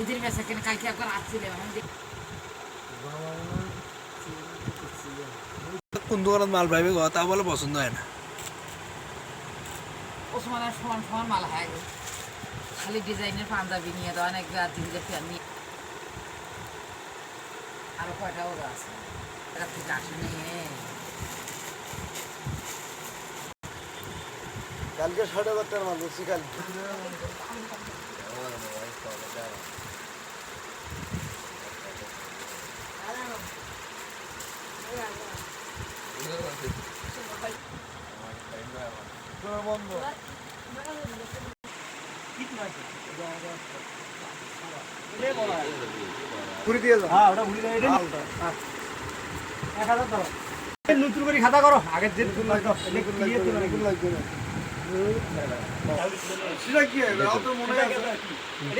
এদের বেচা কেন কালকে একবার আসছিল এখন কোন দোকানত মাল পাইবে গো তা বলে পছন্দ হয় না। ওসমানের সমান সমান মাল হয়। খালি ডিজাইনের পাঞ্জাবি নিয়ে দেওয়া না একবার দিলে আমি আরও কয়টা ওরা আছে? এরা ঠিক আসেনি কালকে সাড়ে বারোটার মাল বলছি কালকে। বন্ধ পুরি দিয়ে হ্যাঁ নতুন করে খাতা করো। আগের যে নতুন লাগতো লাগবে না, নতুন লাগবে না। সেটা কি হবে? মনে আছে?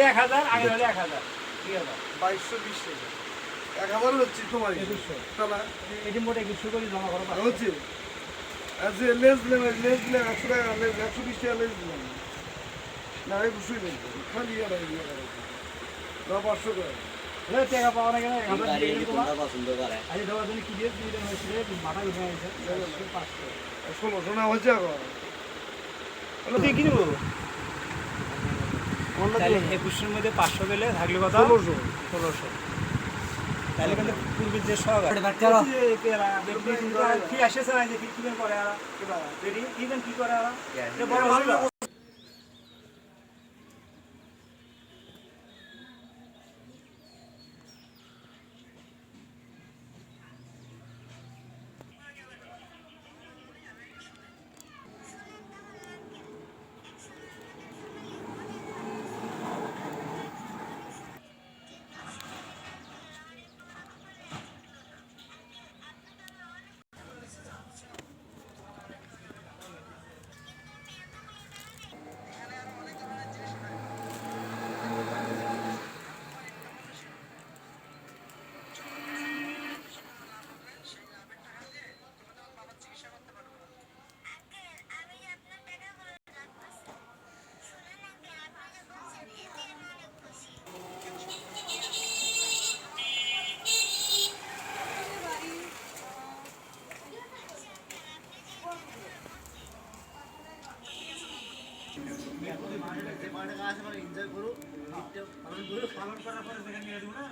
এক হাজার আগে হলে এক হাজার বাইশশো বিশ টাকা। এক হাজার হচ্ছে তোমার? এটি মোটে একুশশো করে জমা করো হচ্ছে। যে লেস দিলাম লেস দিলাম একশো টাকা একশো বিশ টাকা দিলাম না একুশোই নেই খালি ইয়ে ইয়ে। না পাঁচশো টাকা টাকা পাওয়া না কেন? তোমার পছন্দ করে। আজ দেওয়ার জন্য কি দিয়ে মাথা গেছে। পাঁচশো। ষোলোশো না হচ্ছে এখন তুই কিনবো তাহলে একুশের মধ্যে পাঁচশো গেলে থাকলে কথা ষোলোশো। ষোলোশো। তাহলে কিন্তু পূর্বের যে শখ কি আসেছে না যে কি করে কি করে আর এটা বড় হলো পালন করার পরে সেখানে নিয়ে দেবো না